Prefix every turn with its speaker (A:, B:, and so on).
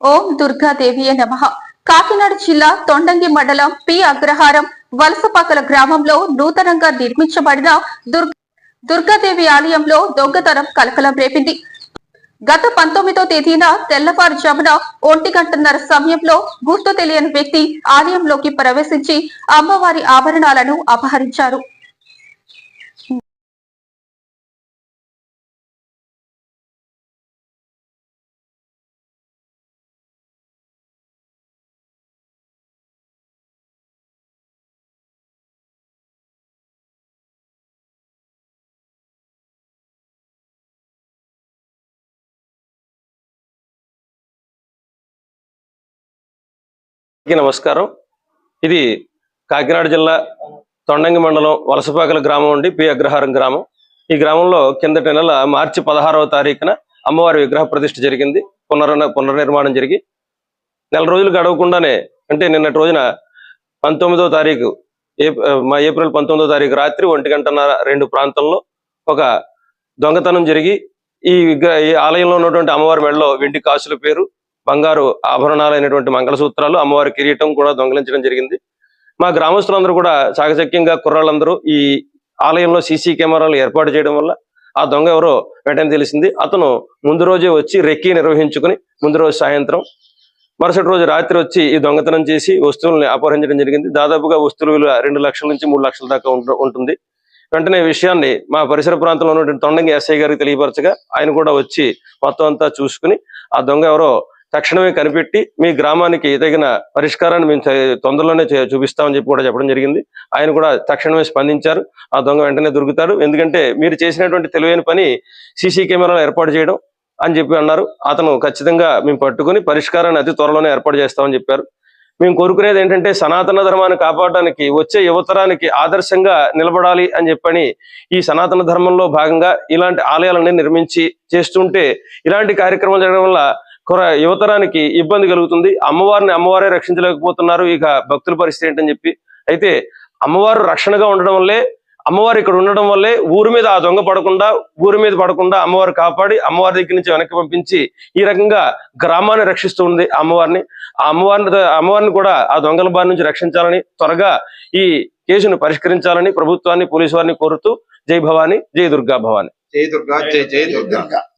A: ఓం దుర్గాదేవియే నమ. కాకినాడ జిల్లా తొండంగి మండలం పి అగ్రహారం వలసపాకల గ్రామంలో నూతనంగా నిర్మించబడిన దుర్గాదేవి ఆలయంలో దొంగతనం కలకలం రేపింది. గత పంతొమ్మిదో తేదీన తెల్లవారుజామున ఒంటి గంటన్నర సమయంలో గుర్తు తెలియని వ్యక్తి ఆలయంలోకి ప్రవేశించి అమ్మవారి ఆభరణాలను అపహరించారు.
B: నమస్కారం. ఇది కాకినాడ జిల్లా తొండంగి మండలం వలసపాకల గ్రామం ఉండి పి. అగ్రహారం గ్రామం. ఈ గ్రామంలో కిందటి నెల మార్చి పదహారవ తారీఖున అమ్మవారి విగ్రహ ప్రతిష్ఠ జరిగింది. పునర్ పునర్నిర్మాణం జరిగి నెల రోజులు గడవకుండానే అంటే నిన్నటి రోజున పంతొమ్మిదో తారీఖు మా ఏప్రిల్ పంతొమ్మిదో తారీఖు రాత్రి ఒంటి గంటన్నర రెండు ప్రాంతంలో ఒక దొంగతనం జరిగి ఈ విగ్రహ ఈ ఆలయంలో ఉన్నటువంటి అమ్మవారి మెడలో వెండి కాసుల పేరు బంగారు ఆభరణాలైనటువంటి మంగళసూత్రాలు అమ్మవారి కిరీటం కూడా దొంగలించడం జరిగింది. మా గ్రామస్తులందరూ కూడా చాకచక్యంగా కుర్రాళ్ళందరూ ఈ ఆలయంలో సీసీ కెమెరాలు ఏర్పాటు చేయడం వల్ల ఆ దొంగ ఎవరో వెంటనే తెలిసింది. అతను ముందు రోజే వచ్చి రెక్కి నిర్వహించుకుని ముందు రోజు సాయంత్రం మరుసటి రోజు రాత్రి వచ్చి ఈ దొంగతనం చేసి వస్తువుల్ని అపహరించడం జరిగింది. దాదాపుగా వస్తువుల విలువ రెండు లక్షల నుంచి మూడు లక్షల దాకా ఉంటుంది. వెంటనే విషయాన్ని మా పరిసర ప్రాంతంలో ఉన్నటువంటి తొండంగి ఎస్ఐ గారికి తెలియపరచగా ఆయన కూడా వచ్చి మొత్తం అంతా చూసుకుని ఆ దొంగ ఎవరో తక్షణమే కనిపెట్టి మీ గ్రామానికి తగిన పరిష్కారాన్ని మేము తొందరలోనే చూపిస్తామని చెప్పి కూడా చెప్పడం జరిగింది. ఆయన కూడా తక్షణమే స్పందించారు. ఆ దొంగ వెంటనే దొరుకుతాడు. ఎందుకంటే మీరు చేసినటువంటి తెలివైన పని సీసీ కెమెరాలు ఏర్పాటు చేయడం అని చెప్పి అన్నారు. అతను ఖచ్చితంగా మేము పట్టుకుని పరిష్కారాన్ని అతి త్వరలోనే ఏర్పాటు చేస్తామని చెప్పారు. మేము కోరుకునేది ఏంటంటే సనాతన ధర్మాన్ని కాపాడడానికి వచ్చే యువతరానికి ఆదర్శంగా నిలబడాలి అని చెప్పని ఈ సనాతన ధర్మంలో భాగంగా ఇలాంటి ఆలయాలన్నీ నిర్మించి చేస్తుంటే ఇలాంటి కార్యక్రమం జరగడం వల్ల యువతరానికి ఇబ్బంది కలుగుతుంది. అమ్మవారిని అమ్మవారే రక్షించలేకపోతున్నారు. ఇక భక్తుల పరిస్థితి ఏంటని చెప్పి అయితే అమ్మవారు రక్షణగా ఉండడం వల్లే అమ్మవారు ఇక్కడ ఉండడం వల్లే ఊరి మీద ఆ దొంగ పడకుండా ఊరి మీద పడకుండా అమ్మవారు కాపాడి అమ్మవారి దగ్గర నుంచి వెనక్కి పంపించి ఈ రకంగా గ్రామాన్ని రక్షిస్తూ ఉంది అమ్మవారిని. ఆ అమ్మవారిని అమ్మవారిని కూడా ఆ దొంగల బారి నుంచి రక్షించాలని త్వరగా ఈ కేసును పరిష్కరించాలని ప్రభుత్వాన్ని పోలీసు వారిని కోరుతూ జై భవాని జై దుర్గా భవాని.
C: జై దుర్గా జై జై దుర్గా.